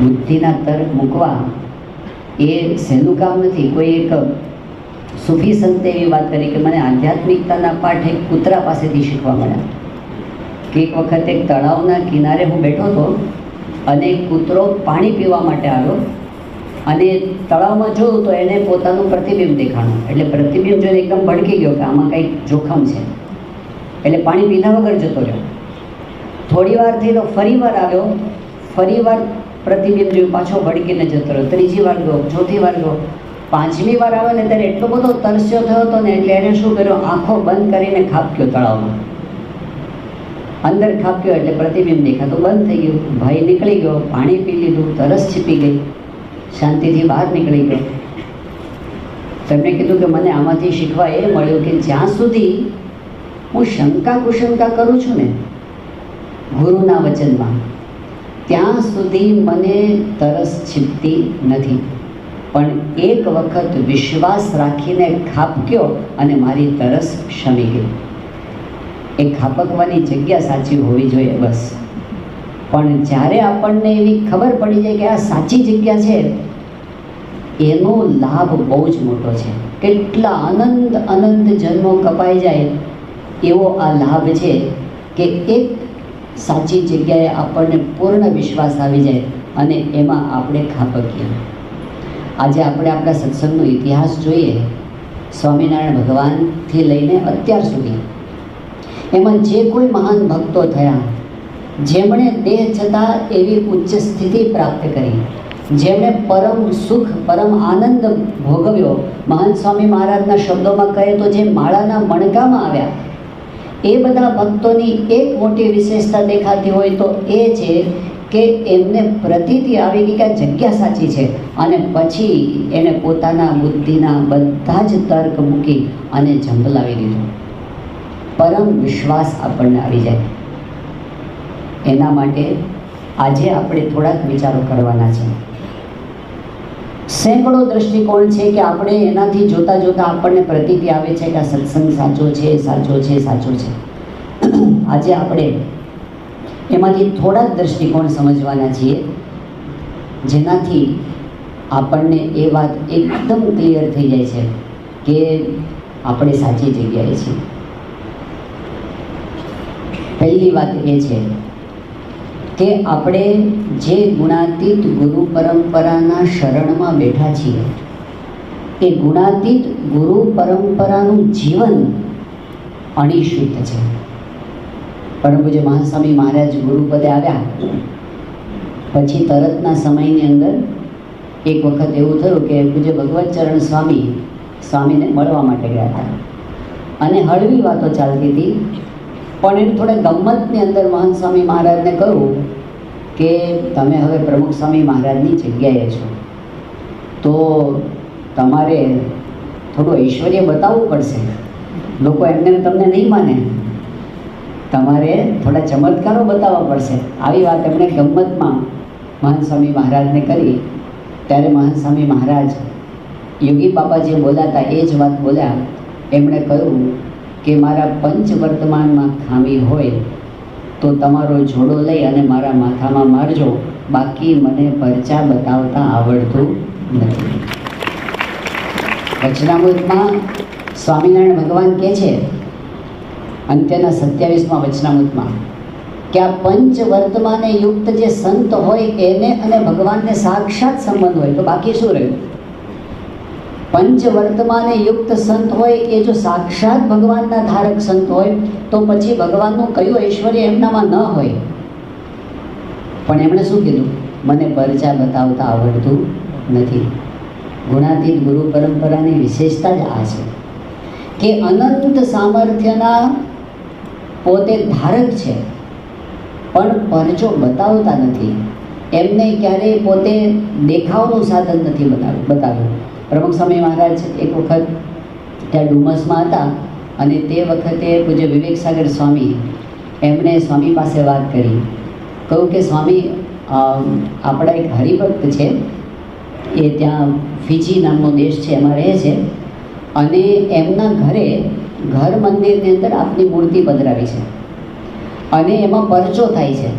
બુદ્ધિના તર્ક મૂકવા એ સહેલું કામ નથી. કોઈ એક સુફી સંતે એવી વાત કરી કે મને આધ્યાત્મિકતાના પાઠ એક કૂતરા પાસેથી શીખવા મળ્યા. કે એક વખત એક તળાવના કિનારે હું બેઠો હતો અને કૂતરો પાણી પીવા માટે આવ્યો અને તળાવમાં જોયું તો એને પોતાનું પ્રતિબિંબ દેખાણું. એટલે પ્રતિબિંબ જોઈને એકદમ ભડકી ગયો કે આમાં કંઈક જોખમ છે. એટલે પાણી પીધા વગર જતો રહ્યો. થોડી વાર તો ફરી વાર આવ્યો. ફરી વાર પ્રતિબિંબ જોયું પાછો ભડકીને જતો રહ્યો. ત્રીજી વાર ગયો, ચોથી વાર ગયો. પાંચમી વાર આવે ને ત્યારે એટલો બધો તરસ્યો થયો હતો ને એટલે એને શું કર્યું? આંખો બંધ કરીને ખાબક્યો તળાવમાં. અંદર ખાબક્યો એટલે પ્રતિબિંબ દેખાતું બંધ થઈ ગયું. ભય નીકળી ગયો. પાણી પી લીધું. તરસ છીપી ગઈ. શાંતિથી બહાર નીકળી ગયો. તેમણે કીધું કે મને આમાંથી શીખવા એ મળ્યું કે જ્યાં સુધી હું શંકા કુશંકા કરું છું ને, ગુરુના વચનમાં ત્યાં સુધી મને તરસ છીપતી નથી. પણ એક વખત વિશ્વાસ રાખીને ખાબક્યો અને મારી તરસ ક્ષમી ગઈ. એ ખાબકવાની જગ્યા સાચી હોવી જોઈએ બસ. પણ જ્યારે આપણને એવી ખબર પડી જાય કે આ સાચી જગ્યા છે, એનો લાભ બહુ જ મોટો છે. કેટલા અનંત અનંત જન્મો કપાઈ જાય એવો આ લાભ છે કે એક સાચી જગ્યાએ આપણને પૂર્ણ વિશ્વાસ આવી જાય અને એમાં આપણે ખાપકીએ આજે આપણે આપણા સત્સંગનો ઇતિહાસ જોઈએ. સ્વામિનારાયણ ભગવાનથી લઈને અત્યાર સુધી. એમાં જે કોઈ મહાન ભક્તો થયા, જેમણે દેહ છતાં એવી ઉચ્ચ સ્થિતિ પ્રાપ્ત કરી, જેમણે પરમ સુખ, પરમ આનંદ ભોગવ્યો. મહાન સ્વામી મહારાજના શબ્દોમાં કહે તો જે માળાના મણકામાં આવ્યા એ બધા ભક્તોની એક મોટી વિશેષતા દેખાતી હોય તો એ છે કે એમને પ્રતિતિ આવી ગઈ કે જગ્યા સાચી છે. અને પછી એને પોતાના બુદ્ધિના બધા જ તર્ક મૂકી અને ઝંપલાવી દીધું. પરમ વિશ્વાસ આપણને આવી જાય. એના માટે આજે આપણે થોડાક વિચારો કરવાના છે. સેંકડો દ્રષ્ટિકોણ છે કે આપણે એનાથી જોતા જોતા આપણને પ્રતીતિ આવે છે કે આ સત્સંગ સાચો છે સાચો છે સાચો છે. આજે આપણે એમાંથી થોડાક દ્રષ્ટિકોણ સમજવાના છીએ, જેનાથી આપણને એ વાત એકદમ ક્લિયર થઈ જાય છે કે આપણે સાચી જગ્યાએ છીએ. પહેલી વાત એ છે કે આપણે જે ગુણાતીત ગુરુ પરંપરાના શરણમાં બેઠા છીએ, એ ગુણાતીત ગુરુ પરંપરાનું જીવન અણિશુદ્ધ છે. પરમ પૂજ્ય મહાસ્વામી મહારાજ ગુરુપદે આવ્યા. પછી તરતના સમયની અંદર એક વખત એવું થયું કે પૂજ્ય ભગવત ચરણ સ્વામી સ્વામીને મળવા માટે ગયા હતા. અને હળવી વાતો ચાલતી હતી પણ એને થોડા ગમ્મતની અંદર મહાન સ્વામી મહારાજને કહ્યું કે તમે હવે પ્રમુખ સ્વામી મહારાજની જગ્યાએ છો. તો તમારે થોડું ઐશ્વર્ય બતાવવું પડશે. લોકો એમને તમને નહીં માને. તમારે થોડા ચમત્કારો બતાવવા પડશે. આવી વાત એમણે ગમ્મતમાં મહાન સ્વામી મહારાજને કરી. ત્યારે મહાન સ્વામી મહારાજ યોગી બાપા જે બોલાતા એ જ વાત બોલ્યા. એમણે કહ્યું કે મારા પંચ વર્તમાનમાં ખામી હોય, તો તમારો જોડો લઈ અને મારા માથામાં મારજો. બાકી મને પરચા બતાવતા આવડતું નથી. વચનામૃતમાં સ્વામિનારાયણ ભગવાન કહે છે, અંત્યના સત્યાવીસમાં વચનામૃતમાં કે આ પંચ વર્તમાને યુક્ત જે સંત હોય, એને અને ભગવાનને સાક્ષાત સંબંધ હોય. તો બાકી શું રહ્યું? પંચ વર્તમાને યુક્ત સંત હોય એ જો સાક્ષાત ભગવાનના ધારક સંત હોય, તો પછી ભગવાનનું કયું ઐશ્વર્ય એમનામાં ન હોય? પણ એમણે શું કીધું? મને પરચા બતાવતા આવડતું નથી. ગુણાતીત ગુરુ પરંપરાની વિશેષતા જ આ છે કે અનંત સામર્થ્યના પોતે ધારક છે, પણ પરચો બતાવતા નથી. એમને ક્યારેય પોતે દેખાવનું સાધન નથી બતાવ્યું બતાવ્યું. પ્રમુખ સ્વામી મહારાજ એક વખત ત્યાં ડુમસમાં હતા અને તે વખતે પૂજ્ય વિવેક સાગર સ્વામી એમણે સ્વામી પાસે વાત કરી. કહ્યું કે સ્વામી આપણા એક હરિભક્ત છે. એ ત્યાં ફિજી નામનો દેશ છે, એમાં રહે છે. અને એમના ઘરે ઘર મંદિરની અંદર આપની મૂર્તિ પધરાવી છે. અને એમાં પરચો થાય છે.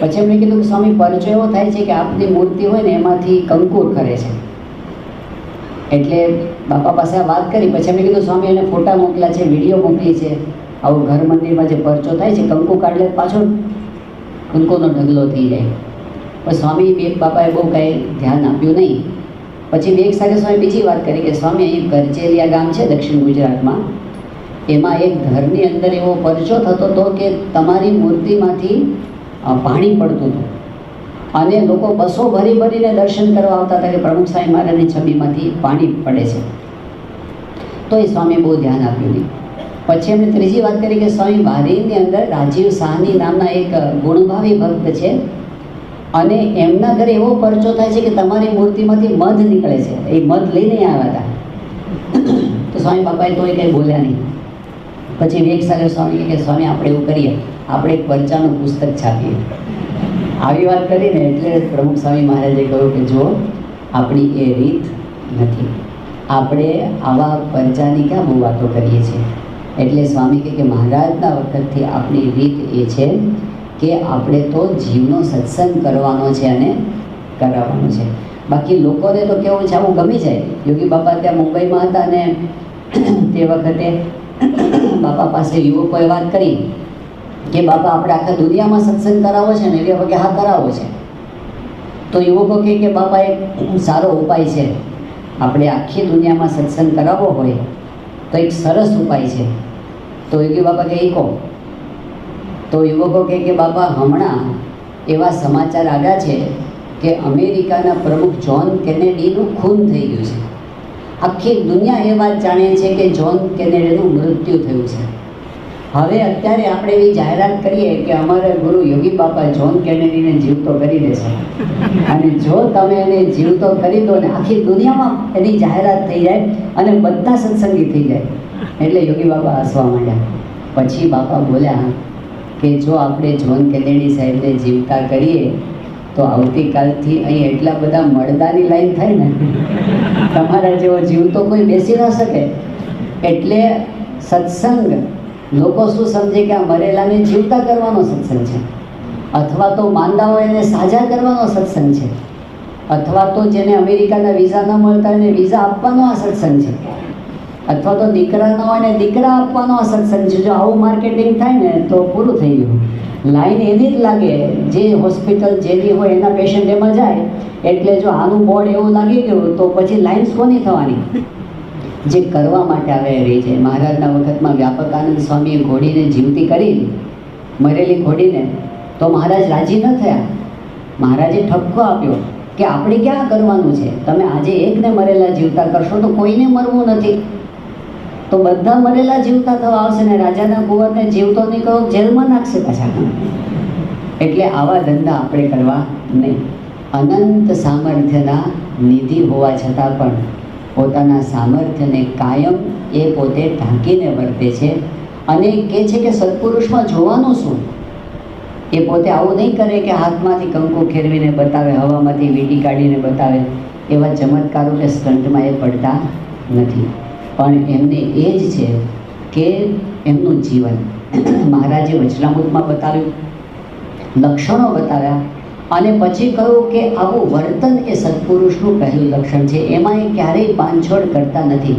પછી એમણે કીધું કે સ્વામી, પરચો એવો થાય છે કે આપની મૂર્તિ હોય ને એમાંથી કંકુર કરે છે. એટલે બાપા પાસે વાત કરી, પછી એમણે કીધું, સ્વામી, એને ફોટા મોકલ્યા છે, વીડિયો મોકલી છે. આવું ઘર મંદિરમાં જે પરચો થાય છે, કંકુ કાઢલે, પાછો કંકુનો ઢગલો થઈ જાય. પણ સ્વામી, બે બાપાએ બહુ કાંઈ ધ્યાન આપ્યું નહીં. પછી બે સાથે સ્વામી બીજી વાત કરી કે, સ્વામી, અહીં કરચેલિયા ગામ છે દક્ષિણ ગુજરાતમાં. એમાં એક ઘરની અંદર એવો પરચો થતો હતો કે તમારી મૂર્તિમાંથી પાણી પડતું હતું. અને લોકો બસો ભરી ભરીને દર્શન કરવા આવતા હતા કે પ્રમુખ સ્વામી મહારાજની છબીમાંથી પાણી પડે છે. તો એ સ્વામી બહુ ધ્યાન આપ્યું નહીં. પછી એમણે ત્રીજી વાત કરી કે સ્વામી, બારીની અંદર રાજીવ સાહની નામના એક ગુણભાવી ભક્ત છે અને એમના ઘરે એવો પરચો થાય છે કે તમારી મૂર્તિમાંથી મધ નીકળે છે. એ મધ લઈને આવ્યા હતા. તો સ્વામી બાપાએ તોય કંઈ બોલ્યા નહીં. પછી વેગ સાગર સ્વામી કે સ્વામી, આપણે એવું કરીએ, આપણે એક પરચાનું પુસ્તક છાપીએ. આવી વાત કરીને એટલે પ્રમુખ સ્વામી મહારાજે કહ્યું કે જો આપણી એ રીત નથી. આપણે આવા પરચાની ક્યાં બહુ વાતો કરીએ છીએ? એટલે સ્વામી કહે કે મહારાજના વખતથી આપણી રીત એ છે કે આપણે તો જીવનો સત્સંગ કરવાનો છે અને કરાવવાનો છે. બાકી લોકોને તો કેવું છે, આવું ગમી જાય. યોગી બાપા ત્યાં મુંબઈમાં હતા અને તે વખતે બાપા પાસે યુવકોએ વાત કરી. કે બાપા, આપણે આખા દુનિયામાં સત્સંગ કરાવો છે ને એટલે વખતે હા કરાવો છે. તો યુવકો કહે કે, બાપા, એક સારો ઉપાય છે. આપણે આખી દુનિયામાં સત્સંગ કરાવવો હોય તો એક સરસ ઉપાય છે. તો યોગી બાપા કહે "એ કહો. તો યુવકો કહે કે, બાપા, હમણાં એવા સમાચાર આવ્યા છે કે અમેરિકાના પ્રમુખ જ્હોન કેનેડીનું ખૂન થઈ ગયું છે. આખી દુનિયા એ વાત જાણે છે કે જોન કેનેડીનું મૃત્યુ થયું છે. હવે અત્યારે આપણે એવી જાહેરાત કરીએ કે અમારા ગુરુ યોગી બાપા જોન કેનેડીને જીવતો કરી દેશે. અને જો તમે એને જીવતો કરી દો ને આખી દુનિયામાં એની જાહેરાત થઈ જાય અને બધા સત્સંગી થઈ જાય. એટલે યોગી બાપા હસવા માંડ્યા. પછી બાપા બોલ્યા કે જો આપણે જોન કેનેડી સાહેબને જીવતા કરીએ, તો આવતીકાલથી અહીં એટલા બધા મળદાની લાઈન થાય ને, તમારા જેવો જીવતો કોઈ બેસી ન શકે. એટલે સત્સંગ લોકો શું સમજે કે આ મરેલાને જીવતા કરવાનો સત્સંગ છે? અથવા તો માંદા હોય એને સાજા કરવાનો સત્સંગ છે? અથવા તો જેને અમેરિકાના વિઝા ન મળતા એને વિઝા આપવાનો આ સત્સંગ છે? અથવા તો દીકરા ન હોય ને દીકરા આપવાનો આ સત્સંગ છે? જો આવું માર્કેટિંગ થાય ને, તો પૂરું થઈ ગયું. લાઈન એની જ લાગે, જે હોસ્પિટલ જેની હોય એના પેશન્ટ એમાં જાય, એટલે જો આનું બોર્ડ એવું લાગી ગયું, તો પછી લાઈન કોની થવાની. જે કરવા માટે આવે રહી છે. મહારાજના વખતમાં વ્યાપકાનંદ સ્વામીએ ઘોડીને જીવતી કરી મરેલી ઘોડીને તો મહારાજ રાજી ન થયા. મહારાજે ઠપકો આપ્યો કે આપણે ક્યાં કરવાનું છે? તમે આજે એકને મરેલા જીવતા કરશો તો કોઈને મરવું નથી. તો બધા મરેલા જીવતા થવા આવશે ને રાજાના કુંવરને જીવતો નહીં કહો જેલમાં નાખશે પાછા. એટલે આવા ધંધા આપણે કરવા નહીં. અનંત સામર્થ્યના નિધિ હોવા છતાં પણ પોતાના સામર્થ્યને કાયમ એ પોતે ઢાંકીને વર્તે છે અને કહે છે કે સત્પુરુષમાં જોવાનું શું? એ પોતે આવું નહીં કરે કે હાથમાંથી કંકુ ખેરવીને બતાવે, હવામાંથી વીંટી કાઢીને બતાવે, એવા ચમત્કારો કે સ્ટંટમાં એ પડતા નથી. પણ એમને એ જ છે કે એમનું જીવન. મહારાજે વચનામૃતમાં બતાવ્યું, લક્ષણો બતાવ્યા અને પછી કહ્યું કે આવું વર્તન એ સત્પુરુષનું પહેલું લક્ષણ છે. એમાં એ ક્યારેય બાંધછોડ કરતા નથી.